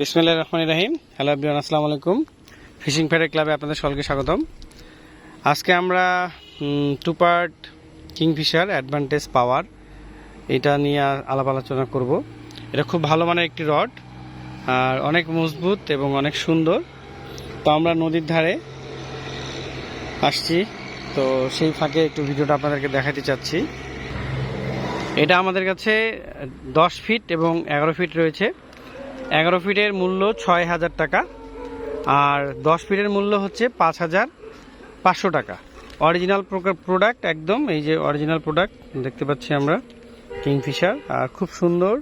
বিসমিল্লাহ রহমান রাহিম। হ্যালো বিয়ান আসসালামু আলাইকুম। ফিশিং ফেয়ার ক্লাবে আপনাদের সকলকে স্বাগতম। আজকে আমরা two part Kingfisher advantage power এটা নিয়ে আলাপ আলোচনা করব। এটা খুব ভালো মানের একটি রড, আর অনেক মজবুত এবং অনেক সুন্দর। তো আমরা নদীর ধারে আসছি। তো সেই ফাঁকে একটু ভিডিওটা আপনাদেরকে দেখাতে চাচ্ছি। এটা আমাদের কাছে দশ ফিট এবং এগারো ফিট রয়েছে। এগারো ফিটের মূল্য ছয় হাজার টাকা, আর দশ ফিটের মূল্য হচ্ছে পাঁচ হাজার পাঁচশো টাকা। অরিজিনাল প্রোডাক্ট একদম, এই যে অরিজিনাল প্রোডাক্ট দেখতে পাচ্ছি আমরা কিংফিশার আর খুব সুন্দর,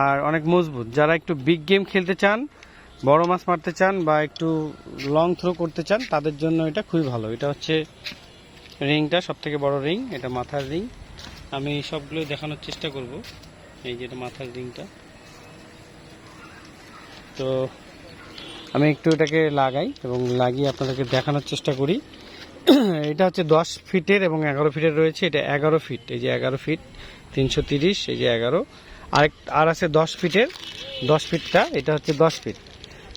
আর অনেক মজবুত। যারা একটু বিগ গেম খেলতে চান, বড় মাছ মারতে চান, বা একটু লং থ্রো করতে চান, তাদের জন্য এটা খুবই ভালো। এটা হচ্ছে রিংটা সব থেকে বড় রিং, এটা মাথার রিং। আমি সবগুলো দেখানোর চেষ্টা করব। এই যে এটা মাথার রিংটা। তো আমি একটু এটাকে লাগাই এবং লাগিয়ে আপনাদেরকে দেখানোর চেষ্টা করি। এটা হচ্ছে দশ ফিটের এবং এগারো ফিটের রয়েছে। এটা এগারো ফিট, এই যে এগারো ফিট, তিনশো তিরিশ, এই যে এগারো। আরেক, আর আছে দশ ফিটের, দশ ফিটটা, এটা হচ্ছে দশ ফিট।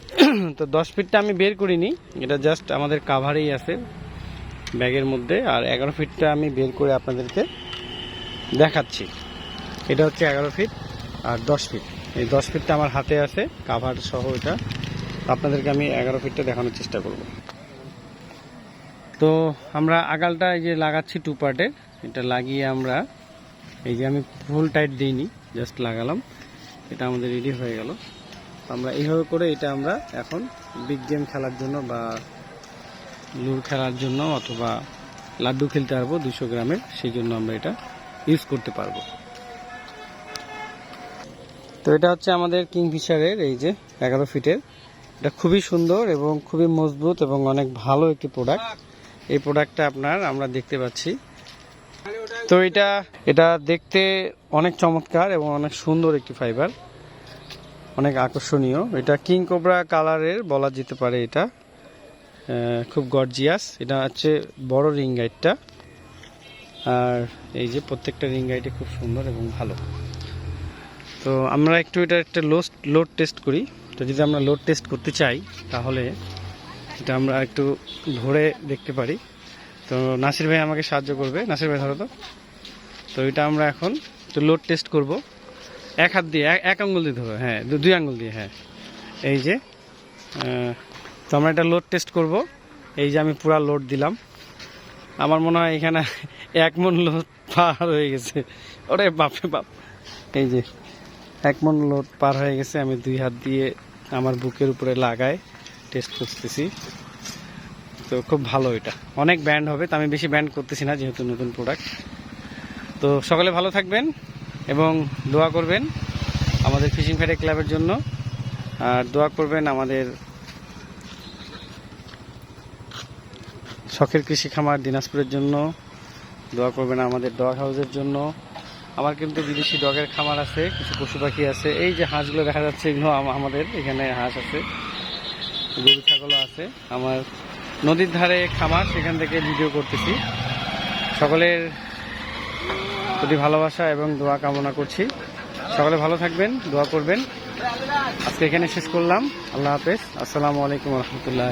তো দশ ফিটটা আমি বের করিনি, এটা জাস্ট আমাদের কাভারেই আছে ব্যাগের মধ্যে। আর এগারো ফিটটা আমি বের করে আপনাদেরকে দেখাচ্ছি। এটা হচ্ছে এগারো ফিট আর দশ ফিট। এই দশ ফিটটা আমার হাতে আছে কাভার সহ এটা। আপনাদেরকে আমি এগারো ফিটটা দেখানোর চেষ্টা করব। তো আমরা আগালটা এই যে লাগাচ্ছি টু পার্টের এটা লাগিয়ে আমরা এই যে আমি ফুল টাইট দিইনি জাস্ট লাগালাম। এটা আমাদের রেডি হয়ে গেল। আমরা এইভাবে করে এটা আমরা এখন বিগ গেম খেলার জন্য বা লুর খেলার জন্য অথবা লাড্ডু খেলতে পারব দুশো গ্রামের, সেই জন্য আমরা এটা ইউজ করতে পারব। তো এটা হচ্ছে আমাদের কিংফিশারের এই যে এগারো ফিটের। এটা খুবই সুন্দর এবং খুবই মজবুত এবং অনেক ভালো একটি প্রোডাক্ট এই প্রোডাক্টটা আপনার আমরা দেখতে পাচ্ছি। তো এটা এটা দেখতে অনেক চমৎকার এবং অনেক সুন্দর একটি ফাইবার অনেক আকর্ষণীয়। এটা কিং কোবরা কালারের বলা যেতে পারে এটা। খুব গর্জিয়াস এটা হচ্ছে বড় রিং গাইডটা আর এই যে প্রত্যেকটা রিং গাইডে খুব সুন্দর এবং ভালো। তো আমরা একটু এটা একটা লোড লোড টেস্ট করি। তো যদি আমরা লোড টেস্ট করতে চাই, তাহলে এটা আমরা একটু ধরে দেখতে পারি। তো নাসির ভাই আমাকে সাহায্য করবে। নাসির ভাই, ধরো তো। তো এটা আমরা এখন একটু লোড টেস্ট করব। এক হাত দিয়ে, এক- আঙ্গুল দিয়ে ধরো হ্যাঁ দুই আঙ্গুল দিয়ে হ্যাঁ। এই যে তো আমরা এটা লোড টেস্ট করব। এই যে আমি পুরা লোড দিলাম। আমার মনে হয় এখানে এক মন লোড পার হয়ে গেছে। ওরে বাপরে বাপ। এই যে এক মন লোড পার হয়ে গেছে, আমি দুই হাত দিয়ে আমার বুকের উপরে লাগায় টেস্ট করতেছি। তো খুব ভালো এটা। অনেক ব্যান্ড হবে, তো আমি বেশি ব্যান্ড করতেছি না, যেহেতু নতুন প্রোডাক্ট তো সকলে ভালো থাকবেন এবং দোয়া করবেন আমাদের ফিশিং ফেয়ারে ক্লাবের জন্য। আর দোয়া করবেন আমাদের শখের কৃষি খামার দিনাজপুরের জন্য। দোয়া করবেন আমাদের ডগ হাউসের জন্য। আমার কিন্তু বিদেশি ডগের খামার আছে, কিছু পশু পাখি আছে। এই যে হাঁসগুলো দেখা যাচ্ছে, এগুলো আমাদের এখানে হাঁস আছে, গরু, ছাগলও আছে। আমার নদীর ধারে খামার, সেখান থেকে ভিডিও করতেছি। সকলের প্রতি ভালোবাসা এবং দোয়া কামনা করছি। সকলে ভালো থাকবেন, দোয়া করবেন। আজকে এখানে শেষ করলাম। আল্লাহ হাফেজ। আসসালামু আলাইকুম রহমতুল্লাহ